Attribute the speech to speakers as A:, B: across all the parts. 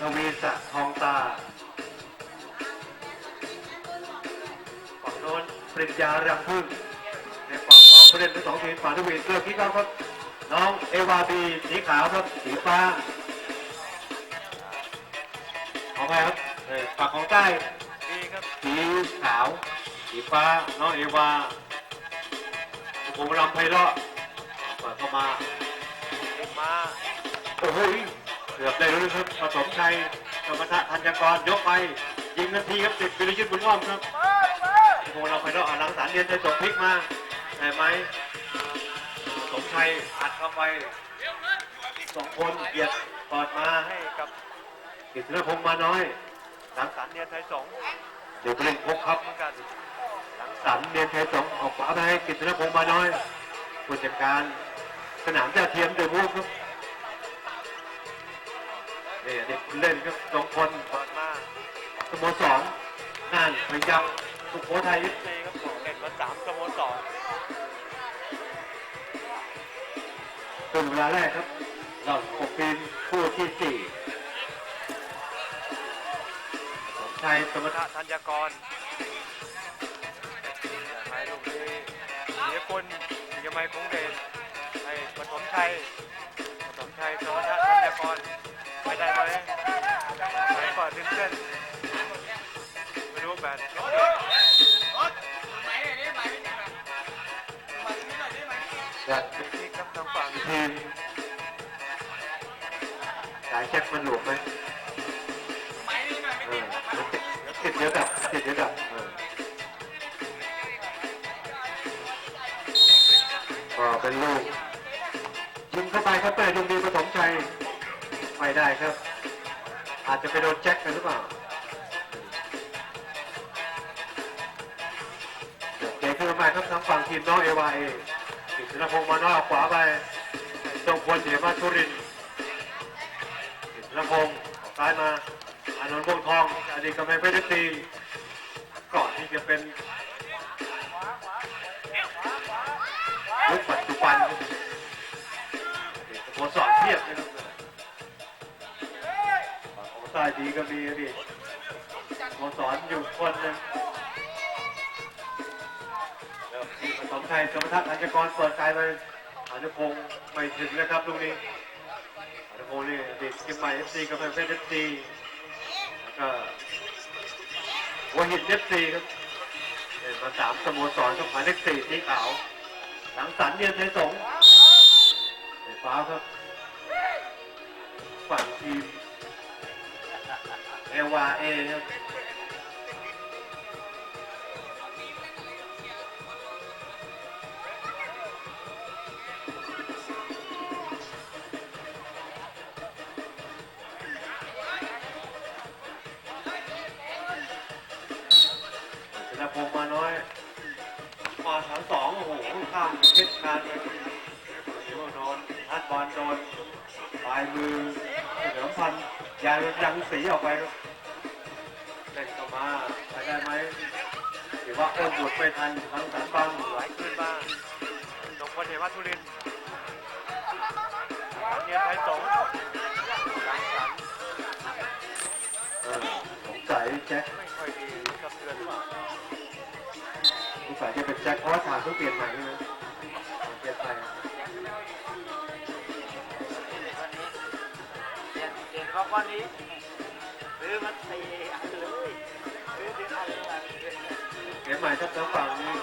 A: ทวีศักดิ์ทองตาฝั่งโน้นปริญญารังพึ่งในฝั่งของผู้เล่นทั้งสองทีมฝั่งทวีเกลือคิกเอาครับ น้องเอวาบีสีขาวครับสีฟ้าขอไปครับฝั่งของใต้สีขาว สีฟ้า น้องเอวาผมรำไพเราะเปิดเข้ามา
B: มา
A: โอ้โห เกือบได้รู้นะครับผสมชัยกรรมทะธัญกรยกไป ยิงนาทีครับติดวิริยุทธ์บุญอ้อมครับผมเราไปราะหลังสารเรียนจะจบพลิกมาได้ไหมสมชัยอัดเข้าไปสองคนเกียรติปอดมาให้
B: กับ
A: กิตตินพงษ์มาน้อยหลัง
B: สันเนียนไทยสง
A: เดี๋ยวเล่นพกครับ
B: หลัง
A: สันเรียนไทยสงออกขวาไปให้กิตตินพงษ์มาน้อยผู้จัดการสนามเจ้าเทียมเดอะมูฟครับ นี่เด็กเล่นครับสองคน
B: เปิดมาก
A: สโมสรน่านพยัคฆ์สุโขทัย
B: เซครับสองเล่นมาสามสโมสร
A: เป็นเวลาแรกครับเราหกทีมคู่ที่สี่สมชัยสม
B: ธ
A: รรถ
B: ธัญกรไม้ลูกนี้เสียกุลยังไม่คงเดชให้ปฐมชัย ไม่รู้แบบเก็บ
A: และ
B: เก็บที่ครับทางฝั่ง
A: ทีมสายแจ็คมันหลวมไหมเออติดเยอะดับติดเยอะดับเออก็เป็นลูกยิงเข้าไปครับแต่ดวงดีปฐมชัยไม่ได้ครับ อาจจะไปโดนแจ็คกันหรือเปล่าเก๋ขึ้นมาใหม่ครับทางฝั่งทีมน้องเอวาเอกิษณพงศ์มานอกขวาไปตรงควรเสียมาทุรินทร์กิษณพงศ์ออกซ้ายมาอานนท์วงทองอดีตกำแพงเพชรตีก่อนที่จะเป็น ดีก็มีดีตสโมสรอยู่คนหนึงผสมไทยสมทัศน์อัญกรเปิดกายไปอนุพงศ์ไม่ถึงนะครับตรงนี้อนุพงศ์นี่ติดกิมใหม่เอฟซีกับแฟนเอฟซีแล้วก็หัวหินเอฟซีครับเล่นมาสามสโมสรกับหมายเลขสี่สีขาว หลังสันเนียนไทสงไฟฟ้าครับฝั่งทีม เอวาเอครับชนะพงมาน้อยมาฐานสองโอ้โหข้ามเช็ดการไปโดนทัดบอลโดนปลายมือเฉลิมพันธ์ ยังยังสีออกไปครับเล่นเข้ามาไปได้ไหมถือว่าโอ้บุดไม่ทันทั้งสันบัง
B: ไหลขึ้นมาตรงคนเห็นว่าทุรินทร์สันเนียนไทยสงฆ์หลังสัน
A: เออสงสัยแจ็ค
B: ไม่ค่อยดีกับเดือนว่า
A: สงสัยจะเป็นแจ็คเพราะว่าทางต้องเปลี่ยนใหม่ใช่ไหมเปลี่ยนไป
C: เห็น เขาก้อนนี้ซื้อมาตีอันเลยซื้อถึงอันเลย
A: เปลี่ยนใหม่ครับทางฝั่งนี้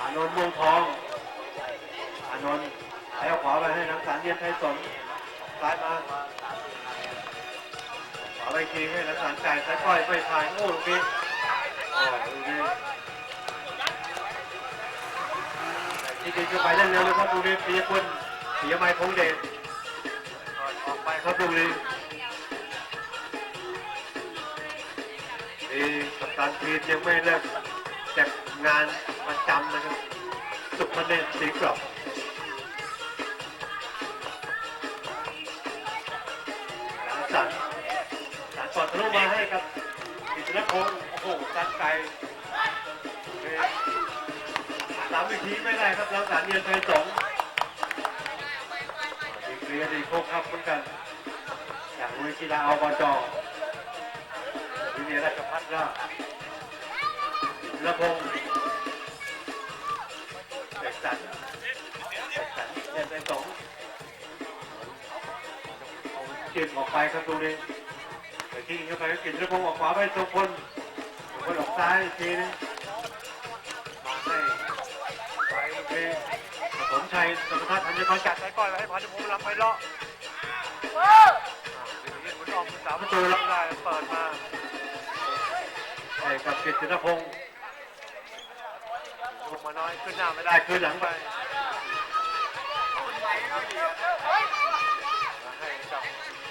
A: อานนท์วงทองอานนท์ให้เอาขวาไปให้นักสารเยียนไทยสนซ้ายมาขวาไปทีให้นักสารจ่ายซ้ายก้อยไม่ผ่านโอ้ลูกนี้โอ้ลูกนี้ที่จริงจะไปเล่นเร็วเลยครับลูกนี้ปียคุณ ปียไม้คงเดช
B: ออกไป
A: ครับลูกนี้นี่กัปตันทีมยังไม่เลิกจากงานประจำนะครับ สุพรรณสีกรอบสันสันปอดทะลุมาให้กับอิสระพงศ์โอ้โหสันไกลสามวิธีไม่ได้ครับหลังสารเนียนไทยสอง ฆ์ดีมีอดีตโค้ชครับเหมือนกัน อย่างลุยกีฬาอบจวิเวียราชพัฒน์ราระพงศ์เด็กสันเด็กสันเรียนในสองเอาเก็บออกไปครับตรงนี้ไปทิ้งเข้าไปก็กินระพงศ์ออกขวาไปตรงคนตรงคนออกซ้ายทีนึง ชัยสมทัศน์ธัญพัฒน์
B: จัด
A: ด
B: ใส่ก้อยไว้ให้พานุพงศ์ลำไปเลาะยืนบนออมสามประตูรับได้เปิดมา
A: ไปกับกิตตินพงศ์
B: ลงมาน้อยขึ้นหน้าไม่ได้
A: ได้นหลังไป
B: ให้กับ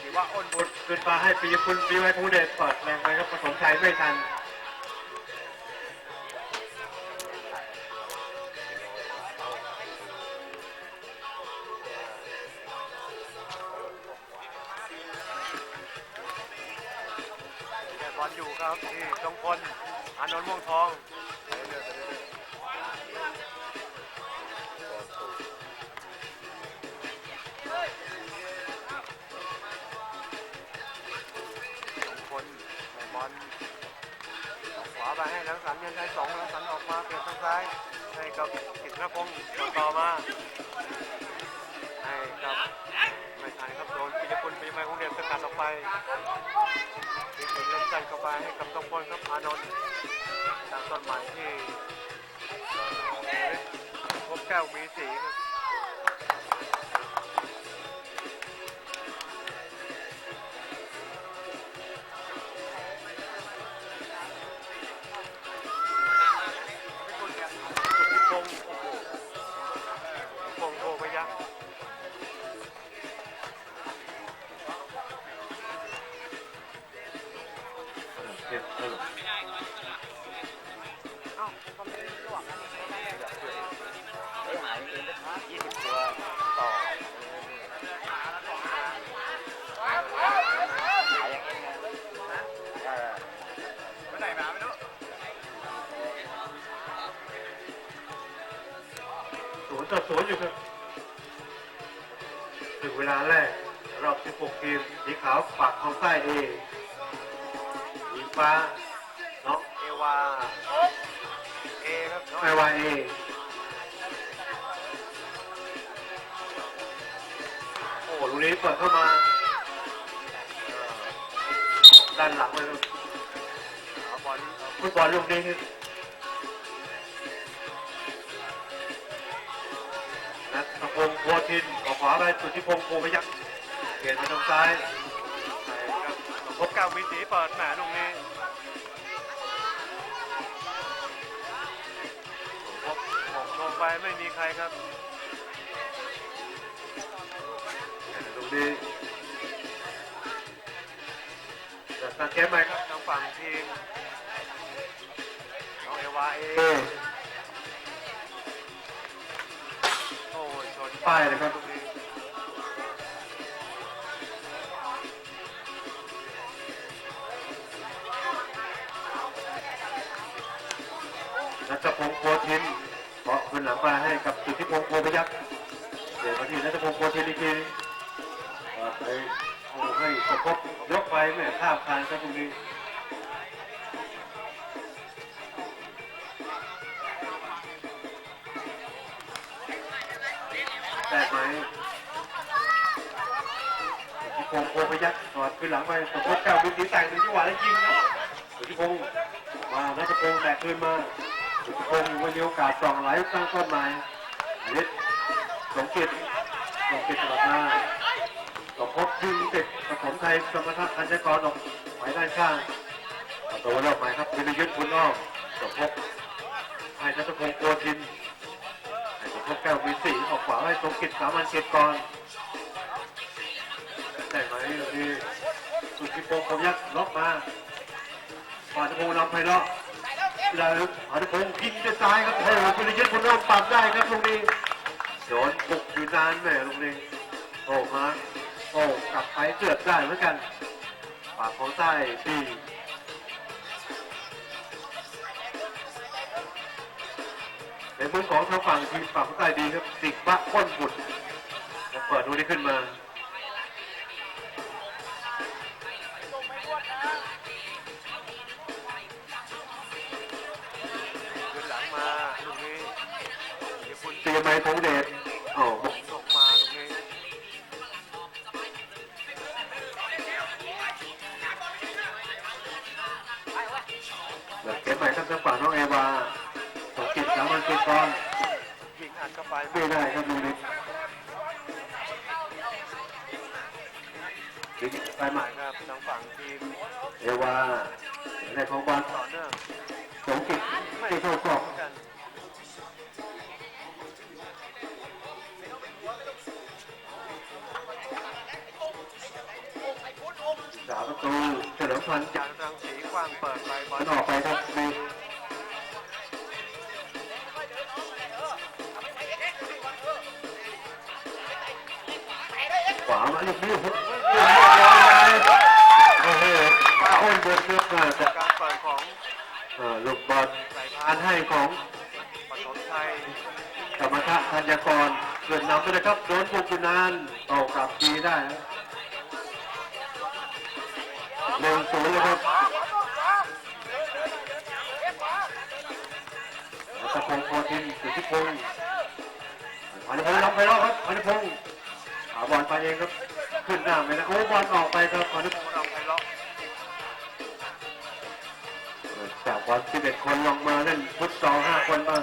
B: ถือว่าอ้นบุ
A: บุ
B: ญ
A: ดขึ้นมาให้ปีคุณปีไว้ภูเดชเปิดแรงไปครับผสมชัยไม่ทัน
B: ได้บอลอยู่ครับที่จงพลอานนท์ม่วงทองไปเรื่อยๆไปเรื่อยๆจงพลได้บอลออกขวาไปให้ลังสันยันได้สองลังสันออกมาเปลี่ยนทางซ้ายให้กับกิตนพงศ์ต่อมา สกัดออกไปมีผลเล่นใจเข้าไปให้กับตงพลครับอานนท์ทางต้นหมายที่พบแก้วมีสีครับ ศู
C: นย์ต่
B: อ
A: ศูนย์อยู่ครับถึงเวลาแรกรอบ 16 ทีม สีขาวปักทองใต้เอสีฟ้าน้อง
B: เอวา เอครับ
A: น้องไอวาเอโอ้ลูกนี้เปิดเข้ามา ด้านหลังเลยครับฟุตบอลลูกนี้ ครับนัทพงศ์โพธินออกขวาไปสุทธิพงศ์โพพยักษ์เปลี่ยนมาทางซ้าย
B: ใช่ครับพบแก้วมีสีเปิดแหมลูกนี้พบหกลงไปไม่มีใครครับ
A: ลูกนี้จะสังเกตไหมครับ
B: ทางฝั่งทีมน้องเอวาเอ
A: เป้ายเลยครับ
B: นั
A: ทพงศ์โพธินเพราะคืนหลังมาให้กับสุทธิพงศ์โพพยักษ์เดี๋ยวมาที่นัทพงศ์โพธินอีกทีไปโอ้ให้สะพบยกไปแม่ข้ามคานครับตรงนี้ ได้ไหมทธิพงโพพยักษ์ถอดคืนหลังไปสะพบแก้วบุญศรีแต่งหนึ่งจังหวะแล้วยิงครับสุทธิพงศ์มานัทพงศ์แตะคืนมาสุทธิพงศ์วันมีโอกาสส่องไหลตั้งต้นไม้อลิศสมกิจสมกิจกลับมาสมภพยิงติดปฐมไทยสมรรถพันธกรออกไปด้านข้างประตูรอบใหม่ครับวิรยุทธ์บุญอ้อมสมภพให้นัทพงศ์โกทิน ให้สมภพแก้วมีสีออกขวาให้สมกิจสามัญเกตกรได้ไหมลูกนี้สุทธิพงศ์คยักษ์ล็อกมาปาทพงศ์นำไพเราะแล้วอนุพงศ์ยิงด้วยซ้ายครับโอ้โหคุณยึดคุณน้องปรับได้ครับตรงนี้โดนบุกอยู่นานแหม่ตรงนี้โอ้มาโอ้กลับไปเกือบได้เหมือนกันปากของใต้ เป็นมือสองทางฝั่งทีมฝั่งใต้ดีครับติกบะข้นบุดเปิดดูนี้ขึ้นมาเต
B: รี
A: ไม้พงเด
B: ช
A: เอวาในของบอล
B: ต่อเนื่อง
A: สองกิจที่เข้ากรอบ
B: เหมือนกัน
A: สามประตูเฉลิมพันธ์
B: ยางรังสีกว้างเปิดไปบอ
A: มั
B: ล
A: นออกไปครับมีขวามาลูกนี้โอ้โห โอ้โหป้าอ้นเบิร์ดเลือกมาจาก
B: การเปิดของ
A: เอ่อลูกบอลการให้ของ
B: ปฐมชัย
A: ธรรมชาติธัญกรเกิดนำไปเลยครับโดนบุกอยู่นานต่อกลับทีได้นะหนึ่งศูนย์เลยครับอัตพงศ์โคทินสุทธิพงศ์อันนี้พงศ์ล็อกไปแล้วครับอันนี้พงศ์หาบอลไปเองครับ ขึ้นหน้าไปนะโอ้บอลออกไปครับอันนี้ จากบอล11คนลงมาเล่นฟุตซอล5คนบ้าง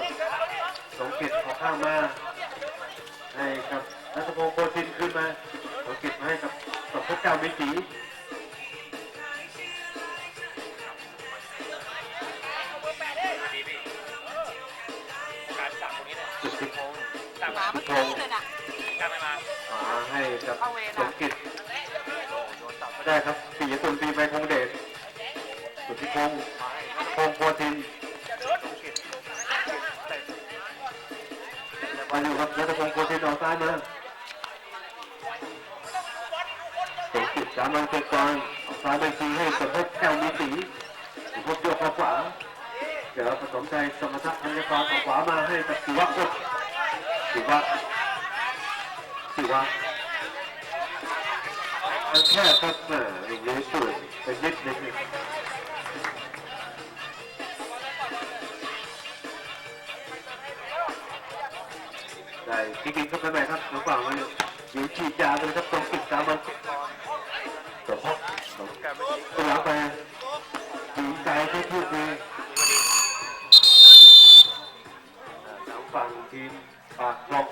A: สงกิจออกข้างมาให้กับนัทพงศ์โคทินขึ้นมาสงกิจมาให้กับกับพระเจ้ามิตรีสุดที่พงศ์
D: หมาเมื่อกี้เลยนะ
A: มาให้กับสงกิจ
B: โดนตัดไป
A: ได้ครับปียตุนปีไปพงเดชสุดที่พงศ์
B: มา
A: อยู่ครับนัทพงศ์โคทินออกซ้ายมาสงกิจสามวันเจ็ดกรออกซ้ายไปทีให้กับพระเจ้ามิตรีพบโยกเข้าขวาเดี๋ยวผสมใจสมรรถพันยกรเอาขวามาให้กับสิวะกดสิวะสิวะมันแค่ครับแหม่อย่างนี้สวยเป็นนิดนิดนึง พี่กินเข้าไปไหมครับน้องฝั่งมาอยู่อยู่ฉีดยาเลยครับตรงปิดตามันตัวพักตัวหลัไปถึงใจที่พูดเลยน้องฝั่งทีมปากหลบ